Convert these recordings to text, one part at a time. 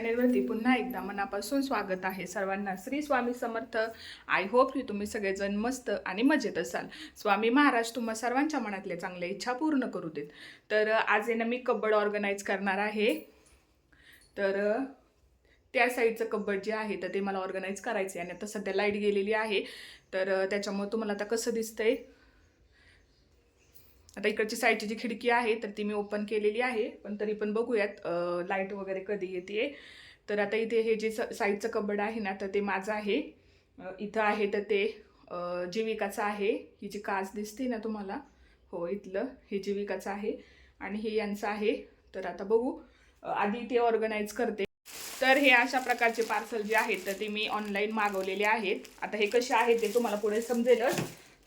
चॅनेलवरती पुन्हा एकदा मनापासून स्वागत आहे. सर्वांना श्री स्वामी समर्थ. आय होप की तुम्ही सगळेजण मस्त आणि मजेत असाल. स्वामी महाराज तुम्हा सर्वांच्या मनातल्या चांगल्या इच्छा पूर्ण करू देत. तर आज आहे ना मी कब्बड ऑर्गनाईज करणार आहे. तर त्या साईडचं कब्बड जे आहे तर ते मला ऑर्गनाईज करायचं आहे आणि आता सध्या लाइट गेलेली आहे. तर त्याच्यामुळे तुम्हाला आता कसं दिसतंय? आता इकडची साईडची जी खिडकी आहे तर ती मी ओपन केलेली आहे पण तरी पण बघूयात लाइट वगैरे कधी येते तर आता इथे हे जे स- साईडचं कबड आहे ना तर ते माझं आहे. इथं आहे तर ते जीविकाचं आहे. ही जी काच दिसते ना तुम्हाला हो इथलं हे जीविकाचं आहे. आणि हे यांचं आहे. तर आता बघू आधी ते ऑर्गनाईज करते. तर हे अशा प्रकारचे पार्सल जे आहेत तर ते मी ऑनलाईन मागवलेले आहेत. आता हे कसे आहेत ते तुम्हाला पुढे समजेलच.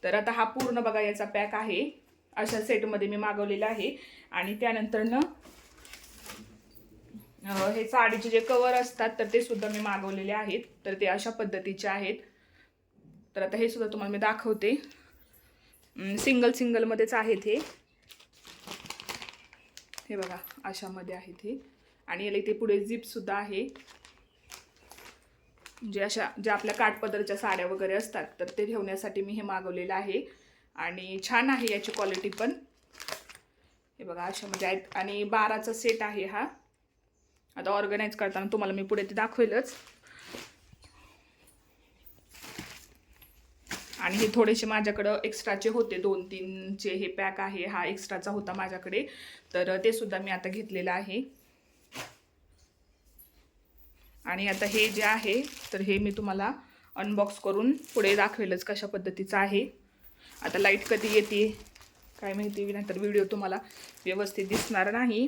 तर आता हा पूर्ण बघा याचा पॅक आहे. अशा सेटमध्ये मी मागवलेलं आहे. आणि त्यानंतरनं हे साडीचे जे कवर असतात तर ते सुद्धा मी मागवलेले आहेत. तर ते अशा पद्धतीचे आहेत. तर आता हे सुद्धा तुम्हाला मी दाखवते. सिंगल सिंगलमध्येच आहेत हे. हे बघा अशामध्ये आहेत हे. आणि याला इथे पुढे झिपसुद्धा आहे. जे अशा ज्या आपल्या काठपदरच्या साड्या वगैरे असतात तर ते ठेवण्यासाठी मी हे मागवलेलं आहे. आणि छान आहे याची क्वालिटी पण. हे बघा अशामध्ये म्हणजे आहेत. आणि बाराचा सेट आहे हा. आता ऑर्गनाईज करताना तुम्हाला मी पुढे ते दाखवेलच. आणि हे थोडेसे माझ्याकडं एक्स्ट्राचे होते. दोन तीनचे हे पॅक आहे. हा एक्स्ट्राचा होता माझ्याकडे. तर ते सुद्धा मी आता घेतलेलं आहे. आणि आता हे जे आहे तर हे मी तुम्हाला अनबॉक्स करून पुढे दाखवेलच कशा पद्धतीचं आहे. आता लाइट कधी येते? काय माहिती नंतर व्हिडिओ तुम्हाला व्यवस्थित दिसणार नाही.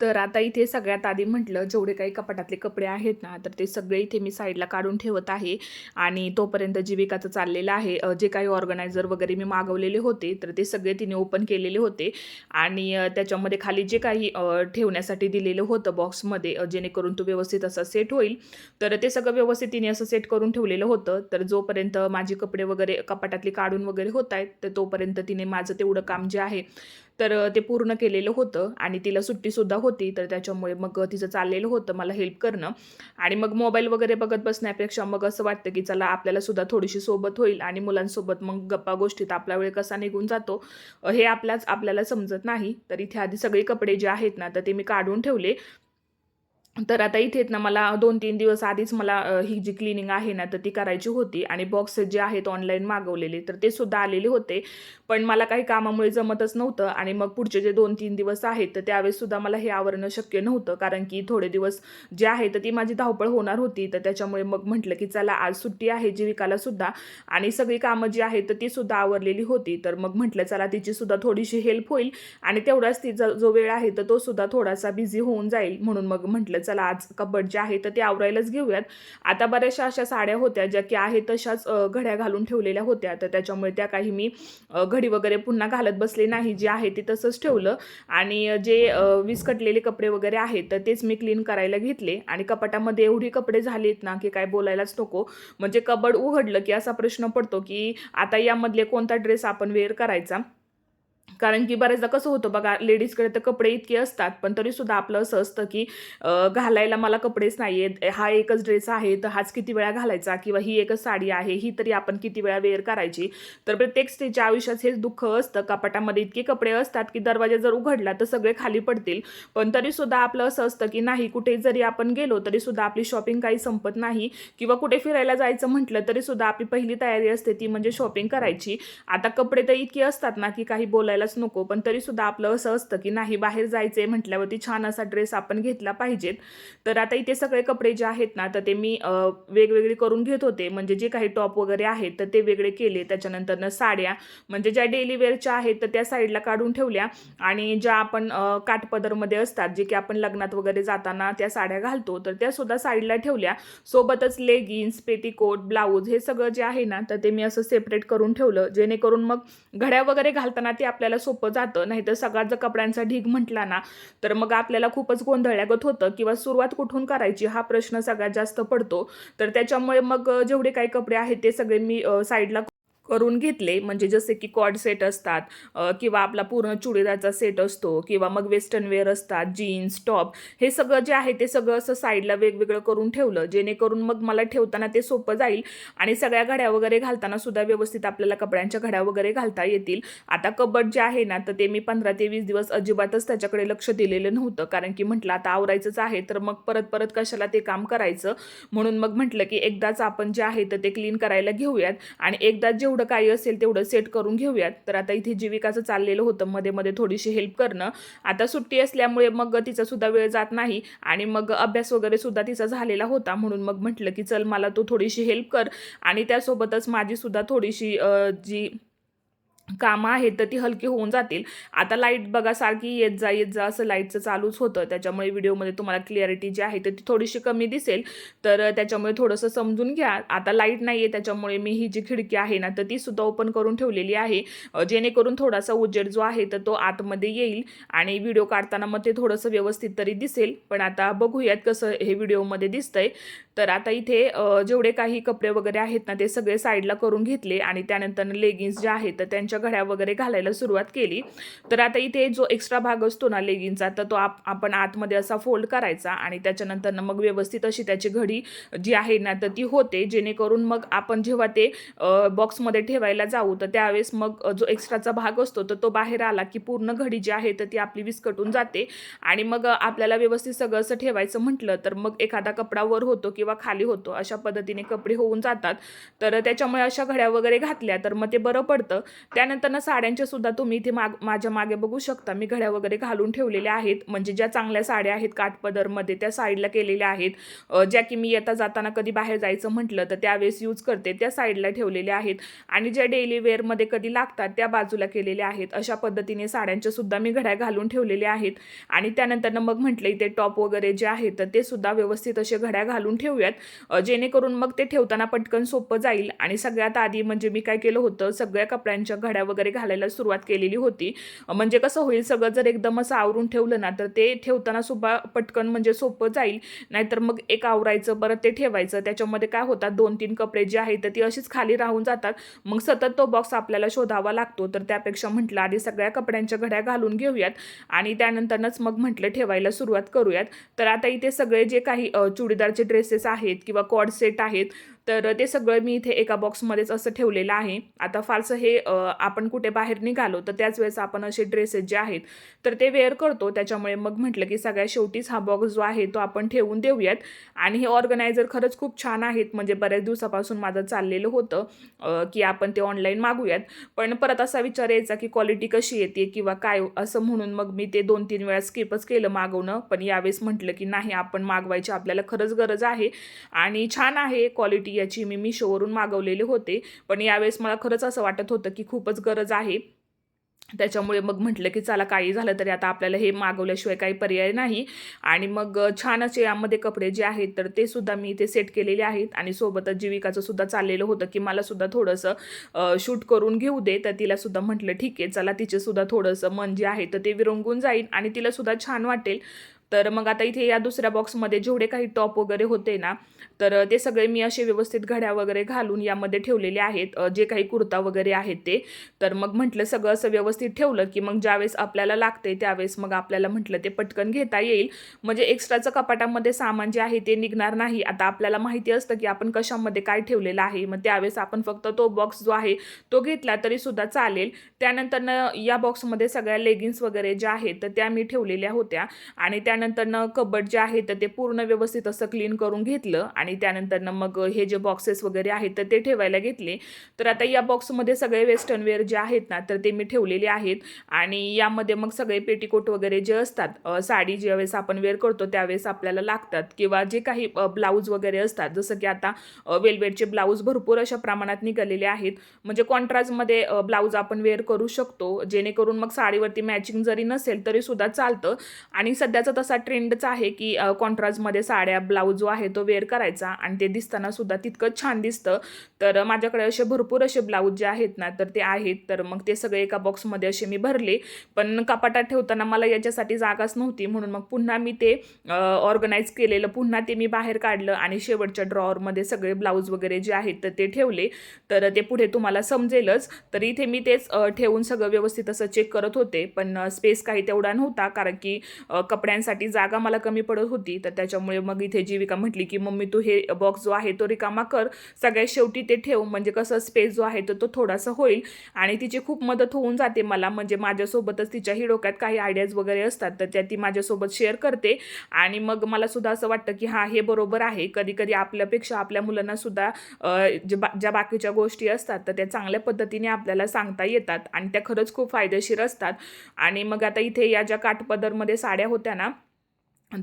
तर आता इथे सगळ्यात आधी म्हटलं जेवढे काही कपाटातले कपडे आहेत ना तर ते सगळे इथे मी साईडला काढून ठेवत आहे. आणि तोपर्यंत जीविकाचं चाललेलं आहे. जे काही ऑर्गनायझर वगैरे मी मागवलेले होते तर ते सगळे तिने ओपन केलेले होते. आणि त्याच्यामध्ये खाली जे काही ठेवण्यासाठी दिलेलं होतं बॉक्समध्ये जेणेकरून तो व्यवस्थित असा सेट होईल. तर ते सगळं व्यवस्थित तिने असं सेट करून ठेवलेलं होतं. तर जोपर्यंत माझे कपडे वगैरे कपाटातले काढून वगैरे होत आहेत तर तोपर्यंत तिने माझं तेवढं काम जे आहे तर ते पूर्ण केलेलं होतं आणि तिला सुट्टीसुद्धा होती तर त्याच्यामुळे मग तिचं चाललेलं होतं मला हेल्प करणं. आणि मग मोबाईल वगैरे बघत बसण्यापेक्षा मग असं वाटतं की चला आपल्याला सुद्धा थोडीशी सोबत होईल आणि मुलांसोबत मग गप्पा गोष्टीत आपला वेळ कसा निघून जातो हे आपल्याच आपल्याला समजत नाही. तर इथे आधी सगळे कपडे जे आहेत ना तर ते मी काढून ठेवले. तर आता इथेच ना मला दोन तीन दिवस आधीच मला ही जी क्लिनिंग आहे ना तर ती करायची होती. आणि बॉक्स जे आहेत ऑनलाईन मागवलेले तर ते सुद्धा आलेले होते. पण मला काही कामामुळे जमतच नव्हतं. आणि मग पुढचे जे दोन तीन दिवस आहेत तर त्यावेळेस सुद्धा मला हे आवरणं शक्य नव्हतं. कारण की थोडे दिवस जे आहे तर ती माझी धावपळ होणार होती. तर त्याच्यामुळे मग म्हटलं की चला आज सुट्टी आहे जीविकाला सुद्धा. आणि सगळी कामं जी आहेत तर ती सुद्धा आवरलेली होती. तर मग म्हटलं चला तिची सुद्धा थोडीशी हेल्प होईल. आणि तेवढाच तिचा जो वेळ आहे तर तो सुद्धा थोडासा बिझी होऊन जाईल. म्हणून मग म्हटलं चला आज कबड जे आहे तर ते आवरायलाच घेऊयात. आता बऱ्याचशा अशा साड्या होत्या ज्या की आहे तशाच घड्या घालून ठेवलेल्या होत्या. तर त्याच्यामुळे त्या काही मी घडी वगैरे पुन्हा घालत बसले नाही. जे आहे ते तसंच ठेवलं. आणि जे विस्कटलेले कपडे वगैरे आहेत तर तेच मी क्लीन करायला घेतले. आणि कपाटामध्ये एवढी कपडे झालेत ना की काय बोलायलाच नको. म्हणजे कबड उघडलं की असा प्रश्न पडतो की आता यामधले कोणता ड्रेस आपण वेअर करायचा? कारण की बऱ्याचदा कसं होतं बघा लेडीजकडे तर कपडे इतके असतात पण तरीसुद्धा आपलं असं असतं की घालायला मला कपडेच नाही आहेत हा एकच ड्रेस आहे तर हाच किती वेळा घालायचा किंवा ही एकच साडी आहे ही तरी आपण किती वेळा वेअर करायची. तर प्रत्येक स्त्रीच्या आयुष्यात हेच दुःख असतं कपाटामध्ये इतके कपडे असतात की दरवाजा जर उघडला तर सगळे खाली पडतील. पण तरीसुद्धा आपलं असं असतं की नाही कुठे जरी आपण गेलो तरीसुद्धा आपली शॉपिंग काही संपत नाही किंवा कुठे फिरायला जायचं म्हटलं तरीसुद्धा आपली पहिली तयारी असते ती म्हणजे शॉपिंग करायची. आता कपडे तर इतके असतात ना की काही बोलायलाच नको. पण तरीसुद्धा आपलं असं असतं की नाही बाहेर जायचं आहे म्हटल्यावरती छान असा ड्रेस आपण घेतला पाहिजेत. तर आता इथे सगळे कपडे जे आहेत ना तर ते मी वेगवेगळे करून घेत होते. म्हणजे जे काही टॉप वगैरे आहेत तर ते वेगळे केले. त्याच्यानंतरनं साड्या. म्हणजे ज्या डेली वेअरच्या आहेत तर त्या साईडला काढून ठेवल्या. आणि ज्या आपण काठपदरमध्ये असतात जे की आपण लग्नात वगैरे जाताना त्या साड्या घालतो तर त्या सुद्धा साईडला ठेवल्या. सोबतच लेगिन्स पेटीकोट ब्लाऊज हे सगळं जे आहे ना तर ते मी असं सेपरेट करून ठेवलं. जेणेकरून मग घड्या वगैरे घालताना ते आपल्याला सोपं जातं. नाहीतर सगळा जर कपड्यांचा ढीग म्हटला ना तर मग आपल्याला खूपच गोंधळ्यागत होतं किंवा सुरुवात कुठून करायची हा प्रश्न सगळ्यात जास्त पडतो. तर त्याच्यामुळे मग जेवढे काही कपडे आहेत ते सगळे मी साईडला करून घेतले. म्हणजे जसे की कॉड सेट असतात किंवा आपला पूर्ण चुडीदारचा सेट असतो किंवा मग वेस्टर्न वेअर असतात जीन्स टॉप हे सगळं जे आहे ते सगळं असं साईडला वेगवेगळं करून ठेवलं. जेणेकरून मग मला ठेवताना ते सोपं जाईल आणि सगळ्या घड्या वगैरे घालताना सुद्धा व्यवस्थित आपल्याला कपड्यांच्या घड्या वगैरे घालता येतील. आता कबड जे आहे ना तर ते मी पंधरा ते वीस दिवस अजिबातच त्याच्याकडे लक्ष दिलेलं नव्हतं. कारण की म्हटलं आता आवरायचंच आहे तर मग परत परत कशाला ते काम करायचं? म्हणून मग म्हटलं की एकदाच आपण जे आहे तर ते क्लीन करायला घेऊयात. आणि एकदा जेवढं काही असेल तेवढं सेट करून घेऊयात. तर आता इथे जीविकाचं चाललेलं होतं. मध्ये मध्ये थोडीशी हेल्प करणं. आता सुट्टी असल्यामुळे मग तिचा सुद्धा वेळ जात नाही. आणि मग अभ्यास वगैरे सुद्धा तिचा झालेला होता. म्हणून मग म्हटलं की चल मला तू थोडीशी हेल्प कर. आणि त्यासोबतच माझी सुद्धा थोडीशी जी कामं आहेत तर ती हलकी होऊन जातील. आता लाइट बघा सारखी येत जा येत जा असं लाईटचं चालूच होतं. त्याच्यामुळे व्हिडिओमध्ये तुम्हाला क्लिअरिटी जी आहे तर ती थोडीशी कमी दिसेल. तर त्याच्यामुळे थोडंसं समजून घ्या. आता लाइट नाही आहे त्याच्यामुळे मी ही जी खिडकी आहे ना तर ती सुद्धा ओपन करून ठेवलेली आहे. जेणेकरून थोडासा उजेड जो आहे तर तो आतमध्ये येईल आणि व्हिडिओ काढताना मग ते थोडंसं व्यवस्थित तरी दिसेल. पण आता बघूयात कसं हे व्हिडिओमध्ये दिसतंय. तर आता इथे जेवढे काही कपडे वगैरे आहेत ना ते सगळे साईडला करून घेतले आणि त्यानंतर लेगिन्स जे आहेत तर त्यांच्या घड्या वगैरे घालायला सुरुवात केली. तर आता इथे जो एक्स्ट्रा भाग असतो ना लेगिन्सचा तर तो आप आपण आतमध्ये असा फोल्ड करायचा आणि त्याच्यानंतर मग व्यवस्थित अशी त्याची घडी जी आहे ना तर ती होते. जेणेकरून मग आपण जेव्हा ते बॉक्समध्ये ठेवायला जाऊ तर त्यावेळेस मग जो एक्स्ट्राचा भाग असतो तर तो बाहेर आला की पूर्ण घडी जी आहे तर ती आपली विस्कटून जाते. आणि मग आपल्याला व्यवस्थित सगळं असं ठेवायचं म्हटलं तर मग एखादा कपडा वर होतो किंवा खाली होतो अशा पद्धतीने कपडे होऊन जातात. तर त्याच्यामुळे अशा घड्या वगैरे घातल्या तर मग ते बरं पडतं. त्यानंतर ना साड्यांच्या सुद्धा तुम्ही इथे माग माझ्या मागे बघू शकता. मी घड्या वगैरे घालून ठेवलेल्या आहेत. म्हणजे ज्या चांगल्या साड्या आहेत काठपदरमध्ये त्या साईडला केलेल्या आहेत. ज्या की मी येता जाताना कधी बाहेर जायचं म्हटलं तर त्यावेळेस यूज करते. त्या साईडला ठेवलेल्या आहेत. आणि ज्या डेली वेअरमध्ये कधी लागतात त्या बाजूला केलेल्या आहेत. अशा पद्धतीने साड्यांच्या सुद्धा मी घड्या घालून ठेवलेल्या आहेत. आणि त्यानंतर मग म्हटलं इथे टॉप वगैरे जे आहेत तर ते सुद्धा व्यवस्थित असे घड्या घालून ठेवूयात जेणेकरून मग ते ठेवताना पटकन सोपं जाईल. आणि सगळ्यात आधी म्हणजे मी काय केलं होतं सगळ्या कपड्यांच्या घड्या वगैरे घालायला सुरुवात केलेली होती. म्हणजे कसं होईल सगळं जर एकदम असं आवरून ठेवलं ना तर ते ठेवताना सुद्धा पटकन म्हणजे सोपं जाईल. नाहीतर मग एक आवरायचं परत ते ठेवायचं. त्याच्यामध्ये काय होतात दोन तीन कपडे जे आहेत तर ती अशीच खाली राहून जातात. मग सतत तो बॉक्स आपल्याला शोधावा लागतो. तर त्यापेक्षा म्हटलं आधी सगळ्या कपड्यांच्या घड्या घालून घेऊयात. आणि त्यानंतरच मग म्हटलं ठेवायला सुरुवात करूयात. तर आता इथे सगळे जे काही चुडीदारचे ड्रेसेस आहेत किंवा कॉड सेट आहेत. तर ते सगळं मी इथे एका बॉक्समध्येच असं ठेवलेलं आहे. आता फारसं हे आपण कुठे बाहेर निघालो तर त्याच वेळेस आपण असे ड्रेसेस जे आहेत तर ते वेअर करतो. त्याच्यामुळे मग म्हटलं की सगळ्या शेवटीच हा बॉक्स जो आहे तो आपण ठेवून देऊयात. आणि हे ऑर्गनायझर खरंच खूप छान आहेत. म्हणजे बऱ्याच दिवसापासून माझं चाललेलं होतं की आपण ते ऑनलाईन मागूयात. पण परत असा विचार यायचा की क्वालिटी कशी येते किंवा काय असं म्हणून मग मी ते दोन तीन वेळा स्किपच केलं मागवणं. पण यावेळेस म्हटलं की नाही आपण मागवायची आपल्याला खरंच गरज आहे. आणि छान आहे क्वालिटी याची मी मिशोवरून मागवलेले होते. पण यावेळेस मला खरंच असं वाटत होतं की खूपच गरज आहे. त्याच्यामुळे मग म्हटलं की चला काही झालं तरी आता आपल्याला हे मागवल्याशिवाय काही पर्याय नाही. आणि मग छान असे यामध्ये कपडे जे आहेत तर ते सुद्धा मी इथे सेट केलेले आहेत. आणि सोबतच जीविकाचं सुद्धा चाललेलं होतं की मला सुद्धा थोडंसं शूट करून घेऊ दे. तर तिला सुद्धा म्हटलं ठीक आहे चला तिचे सुद्धा थोडंसं मन जे आहे तर ते विरंगून जाईल आणि तिला सुद्धा छान वाटेल. तर मग आता इथे या दुसऱ्या बॉक्समध्ये जेवढे काही टॉप वगैरे होते ना तर ते सगळे मी असे व्यवस्थित घड्या वगैरे घालून यामध्ये ठेवलेले आहेत. जे काही कुर्ता वगैरे आहेत ते. तर मग म्हटलं सगळं असं व्यवस्थित ठेवलं की मग ज्यावेळेस आपल्याला लागते त्यावेळेस मग आपल्याला म्हटलं ते पटकन घेता येईल. म्हणजे एक्स्ट्राचं कपाटामध्ये सामान जे आहे ते निघणार नाही. आता आपल्याला माहिती असतं की आपण कशामध्ये काय ठेवलेलं आहे. मग त्यावेळेस आपण फक्त तो बॉक्स जो आहे तो घेतला तरी सुद्धा चालेल. त्यानंतर या बॉक्समध्ये सगळ्या लेगिन्स वगैरे ज्या आहेत तर त्या मी ठेवलेल्या होत्या. आणि त्या त्यानंतरनं कबड जे आहे तर ते पूर्ण व्यवस्थित असं क्लीन करून घेतलं आणि त्यानंतरनं मग हे जे बॉक्सेस वगैरे आहेत तर ते ठेवायला घेतले. तर आता या बॉक्समध्ये सगळे वेस्टर्न वेअर जे आहेत ना तर ते मी ठेवलेले आहेत. आणि यामध्ये मग सगळे पेटीकोट वगैरे जे असतात साडी ज्यावेळेस आपण वेअर करतो त्यावेळेस आपल्याला लागतात. किंवा जे काही ब्लाऊज वगैरे असतात जसं की आता वेलवेटचे ब्लाऊज भरपूर अशा प्रमाणात निघालेले आहेत. म्हणजे कॉन्ट्रास्टमध्ये ब्लाऊज आपण वेअर करू शकतो. जेणेकरून मग साडीवरती मॅचिंग जरी नसेल तरी सुद्धा चालतं. आणि सध्याचं तसं असा ट्रेंडच आहे की कॉन्ट्रास्टमध्ये साड्या ब्लाऊज जो आहे तो वेअर करायचा आणि ते दिसताना सुद्धा तितकंच छान दिसतं. तर माझ्याकडे असे भरपूर असे ब्लाऊज जे आहेत ना तर ते आहेत. तर मग ते सगळे एका बॉक्समध्ये असे मी भरले. पण कपाटात ठेवताना मला याच्यासाठी जागाच नव्हती. म्हणून मग पुन्हा मी ते ऑर्गनाईज केलेलं पुन्हा ते मी बाहेर काढलं आणि शेवटच्या ड्रॉवरमध्ये सगळे ब्लाऊज वगैरे जे आहेत तर ते ठेवले. तर ते पुढे तुम्हाला समजेलच. तर इथे मी तेच ठेवून सगळं व्यवस्थित असं चेक करत होते. पण स्पेस काही तेवढा नव्हता. कारण की कपड्यांसाठी कपड्यांसाठी जागा मला कमी पडत होती. तर त्याच्यामुळे मग इथे जीविका म्हटली की मम्मी तू हे बॉक्स जो आहे तो रिकामा कर. सगळ्यात शेवटी ते ठेव. म्हणजे कसं स्पेस जो आहे तर तो थोडासा होईल. आणि तिची खूप मदत होऊन जाते मला. म्हणजे माझ्यासोबतच तिच्याही डोक्यात काही आयडियाज वगैरे असतात तर त्या ती माझ्यासोबत शेअर करते. आणि मग मला सुद्धा असं वाटतं की हां हे बरोबर आहे. कधी कधी आपल्यापेक्षा आपल्या मुलांना सुद्धा जे बा ज्या बाकीच्या गोष्टी असतात तर त्या चांगल्या पद्धतीने आपल्याला सांगता येतात. आणि त्या खरंच खूप फायदेशीर असतात. आणि मग आता इथे या ज्या काठपदरमध्ये साड्या होत्या ना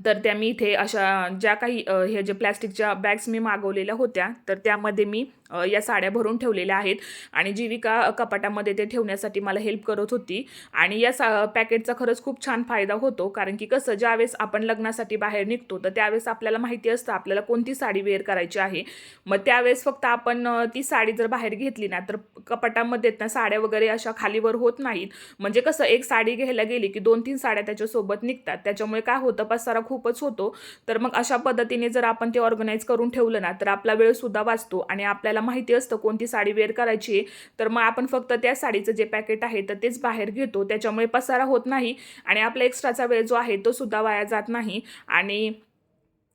तर त्या मी इथे अशा ज्या काही हे जे प्लॅस्टिकच्या बॅग्स मी मागवलेल्या होत्या तर त्यामध्ये मी या साड्या भरून ठेवलेल्या आहेत आणि जीविका कपाटामध्ये ते ठेवण्यासाठी मला हेल्प करत होती. आणि या सा पॅकेटचा खरंच खूप छान फायदा होतो कारण की कसं ज्यावेळेस आपण लग्नासाठी बाहेर निघतो तर त्यावेळेस आपल्याला माहिती असतं आपल्याला कोणती साडी वेअर करायची आहे. मग त्यावेळेस फक्त आपण ती साडी जर बाहेर घेतली ना तर कपाटामध्ये ना साड्या वगैरे अशा खालीवर होत नाहीत. म्हणजे कसं एक साडी घ्यायला गेली की दोन तीन साड्या त्याच्यासोबत निघतात. त्याच्यामुळे काय होतं पसारा खूपच होतो. तर मग अशा पद्धतीने जर आपण ते ऑर्गनाईज करून ठेवलं ना तर आपला वेळसुद्धा वाचतो आणि आपल्याला माहिती असतं कोणती साडी वेअर करायची आहे तर मग आपण फक्त त्या साडीचं जे पॅकेट आहे तर तेच बाहेर घेतो. त्याच्यामुळे पसारा होत नाही आणि आपला एक्स्ट्राचा वेळ जो आहे तो सुद्धा वाया जात नाही. आणि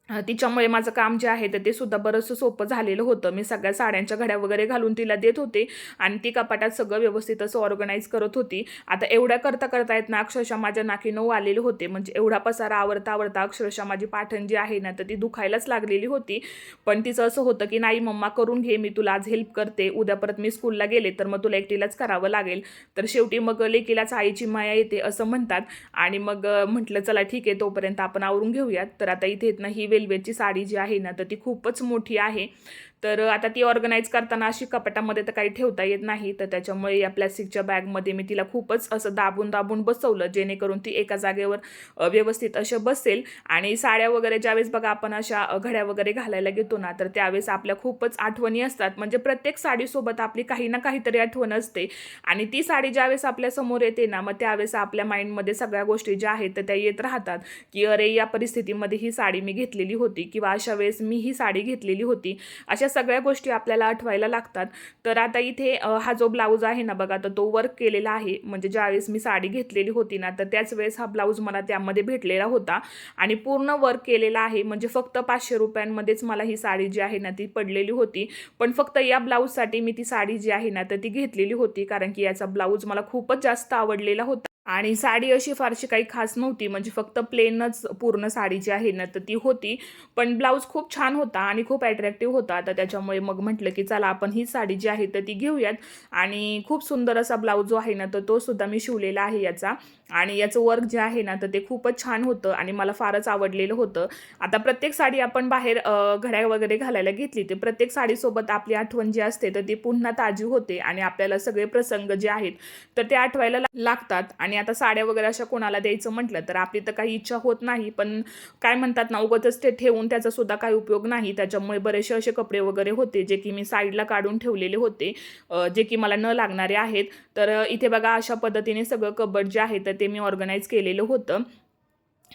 तिच्यामुळे माझं काम जे आहे तर ते सुद्धा बरंचसं सोपं झालेलं होतं. मी सगळ्या साड्यांच्या घड्या वगैरे घालून तिला देत होते आणि ती कपाटात सगळं व्यवस्थित असं ऑर्गनाईज करत होती. आता एवढ्या करता करता येत ना अक्षरशः माझ्या नाकी नऊ आलेले होते. म्हणजे एवढा पसारा आवडता आवडता अक्षरशः माझी पाठण जी आहे ना तर ती दुखायलाच लागलेली होती. पण तिचं असं होतं की नाही मम्मा करून घे मी तुला आज हेल्प करते. उद्या परत मी स्कूलला गेले तर मग तुला एकटीलाच करावं लागेल. तर शेवटी मग लेकीलाच आईची माया येते असं म्हणतात. आणि मग म्हटलं चला ठीक आहे तोपर्यंत आपण आवरून घेऊयात. तर आता इथे येत ना ही रेल्वेची साडी जी आहे ना तर ती खूपच मोठी आहे. तर आता ती ऑर्गनाईज करताना अशी कपाटामध्ये तर काही ठेवता येत नाही. तर त्याच्यामुळे या प्लॅस्टिकच्या बॅगमध्ये मी तिला खूपच असं दाबून दाबून बसवलं जेणेकरून ती एका जागेवर व्यवस्थित असं बसेल. आणि साड्या वगैरे ज्यावेळेस बघा आपण अशा घड्या वगैरे घालायला घेतो ना तर त्यावेळेस आपल्या खूपच आठवणी असतात. म्हणजे प्रत्येक साडीसोबत आपली काही ना काहीतरी आठवण असते. आणि ती साडी ज्यावेळेस आपल्यासमोर येते ना मग त्यावेळेस आपल्या माइंडमध्ये सगळ्या गोष्टी ज्या आहेत तर त्या येत राहतात. की अरे या परिस्थितीमध्ये ही साडी मी घेतलेली होती किंवा अशा वेळेस मी ही साडी घेतलेली होती. अशा सगळ्या गोष्टी आपल्याला आठवायला लागतात. तर आता इथे हा जो ब्लाऊज आहे ना बघा तर तो वर्क केलेला आहे. म्हणजे ज्यावेळेस मी साडी घेतलेली होती ना तर त्याच वेळेस हा ब्लाऊज मला त्यामध्ये भेटलेला होता. आणि पूर्ण वर्क केलेला आहे. म्हणजे फक्त पाचशे रुपयांमध्येच मला ही साडी जी आहे ना ती पडलेली होती. पण फक्त या ब्लाऊजसाठी मी ती साडी जी आहे ना तर ती घेतलेली होती. कारण की याचा ब्लाऊज मला खूपच जास्त आवडलेला होता. आणि साडी अशी फारशी काही खास नव्हती म्हणजे फक्त प्लेनच पूर्ण साडी जी आहे ना तर ती होती. पण ब्लाऊज खूप छान होता आणि खूप ॲट्रॅक्टिव्ह होता. तर त्याच्यामुळे मग म्हटलं की चला आपण ही साडी जी आहे तर ती घेऊयात. आणि खूप सुंदर असा ब्लाऊज जो आहे ना तर तो सुद्धा मी शिवलेला आहे याचा. आणि याचं वर्क जे आहे ना तर ते खूपच छान होतं आणि मला फारच आवडलेलं होतं. आता प्रत्येक साडी आपण बाहेर घड्या वगैरे घालायला घेतली ते प्रत्येक साडीसोबत आपली आठवण जी असते तर ती पुन्हा ताजी होते आणि आपल्याला सगळे प्रसंग जे आहेत तर ते आठवायला लागतात. आणि आता साड्या वगैरे अशा कोणाला द्यायचं म्हटलं तर आपली तर काही इच्छा होत नाही पण काय म्हणतात ना उगतच ते ठेवून त्याचा सुद्धा काही उपयोग नाही. त्याच्यामुळे बरेचसे असे कपडे वगैरे होते जे की मी साईडला काढून ठेवलेले होते जे की मला न लागणारे आहेत. तर इथे बघा अशा पद्धतीने सगळं कबड जे आहे तर ते मी ऑर्गनाईज केलेलं होतं.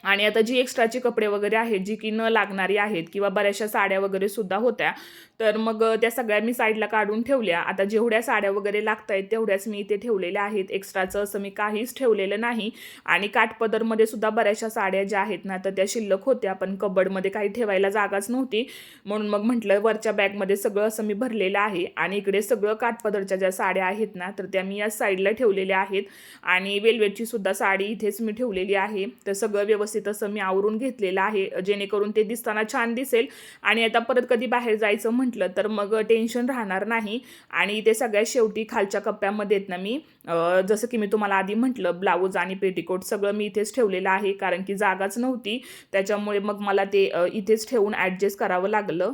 आणि आता जी एक्स्ट्राचे कपडे वगैरे आहेत जी की न लागणारी आहेत किंवा बऱ्याचशा साड्या वगैरे सुद्धा होत्या तर मग त्या सगळ्या मी साईडला काढून ठेवल्या. आता जेवढ्या साड्या वगैरे लागत आहेत तेवढ्याच मी इथे ठेवलेल्या आहेत. एक्स्ट्राचं असं मी काहीच ठेवलेलं नाही. आणि काठपदरमध्ये सुद्धा बऱ्याचशा साड्या ज्या आहेत ना तर त्या शिल्लक होत्या पण कबडमध्ये काही ठेवायला जागाच नव्हती. म्हणून मग म्हटलं वरच्या बॅगमध्ये सगळं असं मी भरलेलं आहे. आणि इकडे सगळं काठपदरच्या ज्या साड्या आहेत ना तर त्या मी या साईडला ठेवलेल्या आहेत. आणि वेलवेटची सुद्धा साडी इथेच मी ठेवलेली आहे. तर सगळं व्यवस्थित असं मी आवरून घेतलेलं आहे जेणेकरून ते दिसताना छान दिसेल. आणि आता परत कधी बाहेर जायचं म्हटलं तर मग टेन्शन राहणार नाही. आणि ते सगळ्यात शेवटी खालच्या कप्प्यामध्ये आहेत ना मी जसं की मी तुम्हाला आधी म्हटलं ब्लाऊज आणि पेटीकोट सगळं मी इथेच ठेवलेलं आहे कारण की जागाच नव्हती. त्याच्यामुळे मग मला ते इथेच ठेवून ॲडजस्ट करावं लागलं.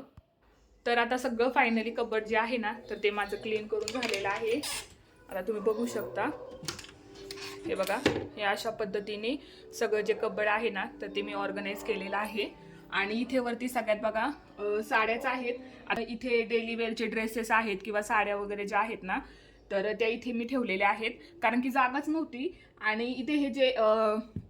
तर आता सगळं फायनली कबड जे आहे ना तर ते माझं क्लीन करून झालेलं आहे. आता तुम्ही बघू शकता. हे बघा हे अशा पद्धतीने सगळं जे कबड आहे ना तर ते मी ऑर्गनाईज केलेलं आहे. आणि इथे वरती सगळ्यात बघा साड्याच आहेत. आता इथे डेली वेअरचे ड्रेसेस आहेत किंवा साड्या वगैरे ज्या आहेत ना तर त्या इथे मी ठेवलेल्या आहेत. कारण की जागाच नव्हती. आणि इथे हे जे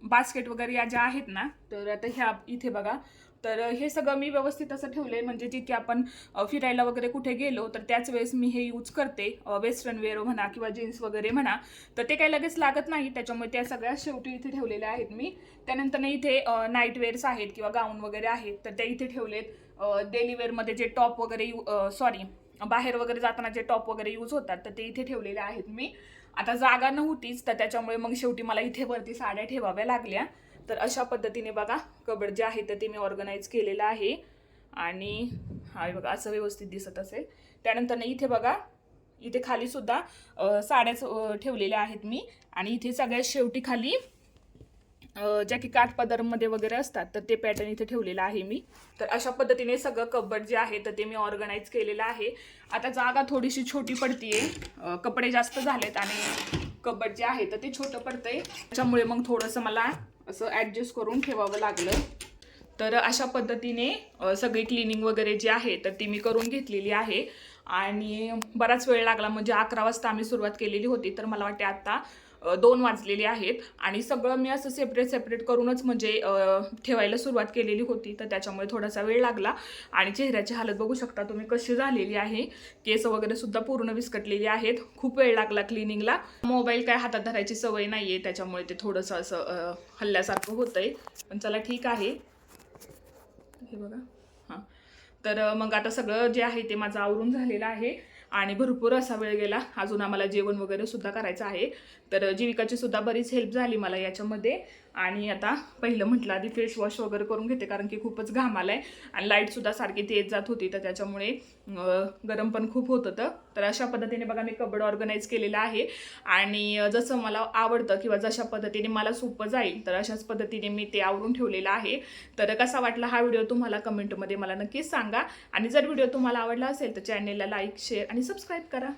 बास्केट वगैरे या ज्या आहेत ना तर आता ह्या इथे बघा. तर हे सगळं मी व्यवस्थित असं ठेवलं आहे म्हणजे जिथे आपण फिरायला वगैरे कुठे गेलो तर त्याच वेळेस मी हे यूज करते. वेस्टर्न वेअर म्हणा किंवा जीन्स वगैरे म्हणा. तर ते काही लगेच लागत नाही. त्याच्यामुळे त्या सगळ्या शेवटी इथे ठेवलेल्या आहेत मी. त्यानंतर इथे नाईट वेअर्स आहेत किंवा गाऊन वगैरे आहेत. तर त्या इथे ठेवलेत. डेली वेअरमध्ये जे टॉप वगैरे सॉरी बाहेर वगैरे जाताना जे टॉप वगैरे यूज होतात तर ते इथे ठेवलेले आहेत मी. आता जागा नव्हतीच तर त्याच्यामुळे मग शेवटी मला इथे वरती साड्या ठेवाव्या लागल्या. तर अशा पद्धतीने बघा कबड जे आहे तर ते मी ऑर्गनाईज केलेलं आहे. आणि हा बघा असं व्यवस्थित दिसत असेल. त्यानंतर इथे बघा इथे खाली सुद्धा साड्याच ठेवलेल्या आहेत मी. आणि इथे सगळ्यात शेवटी खाली ज्या की काठपदरमध्ये वगैरे असतात तर ते पॅटर्न इथे ठेवलेलं आहे मी. तर अशा पद्धतीने सगळं कबड जे आहे तर ते मी ऑर्गनाईज केलेलं आहे. आता जागा थोडीशी छोटी पडतीये. कपडे जास्त झालेत आणि कबड जे आहे तर ते छोटं पडतंय. त्याच्यामुळे मग थोडंसं मला असं ॲडजस्ट करून ठेवावं लागलं. तर अशा पद्धतीने सगळी क्लिनिंग वगैरे जी आहे तर ती मी करून घेतलेली आहे. आणि बराच वेळ लागला म्हणजे अकरा वाजता आम्ही सुरुवात केलेली होती तर मला वाटते आत्ता दोन वाजलेले आहेत आणि सगळं मी असं सेपरेट सेपरेट करूनच म्हणजे ठेवायला सुरुवात केलेली होती. तर त्याच्यामुळे थोडासा वेळ लागला. आणि चेहऱ्याची हालत बघू शकता तुम्ही कशी झालेली आहे. केस वगैरे सुद्धा पूर्ण विस्कटलेली आहेत. खूप वेळ लागला क्लिनिंगला मोबाईल काय हातात धरायची सवय नाही आहे त्याच्यामुळे ते थोडंसं असं हल्ल्यासारखं होतं आहे पण चला ठीक आहे. हे बघा. हां. तर मग आता सगळं जे आहे ते माझं आवरून झालेलं आहे. आणि भरपूर असा वेळ गेला. अजून आम्हाला जेवण वगैरे सुद्धा करायचं आहे. तर जीविकाची सुद्धा बरीच हेल्प झाली मला याच्यामध्ये. आणि आता पहिलं म्हटलं आधी फेस वॉश वगैरे करून घेते कारण की खूपच घाम आला आहे आणि लाईटसुद्धा सारखी तेज जात होती तर त्याच्यामुळे गरम पण खूप होत होतं. तर अशा पद्धतीने बघा मी कबड ऑर्गनाईज केलेलं आहे. आणि जसं मला आवडतं किंवा जशा पद्धतीने मला सोपं जाईल तर अशाच पद्धतीने मी ते आवरून ठेवलेलं आहे. तर कसा वाटला हा व्हिडिओ तुम्हाला कमेंटमध्ये मला नक्कीच सांगा. आणि जर व्हिडिओ तुम्हाला आवडला असेल तर चॅनेलला लाईक शेअर आणि सबस्क्राईब करा.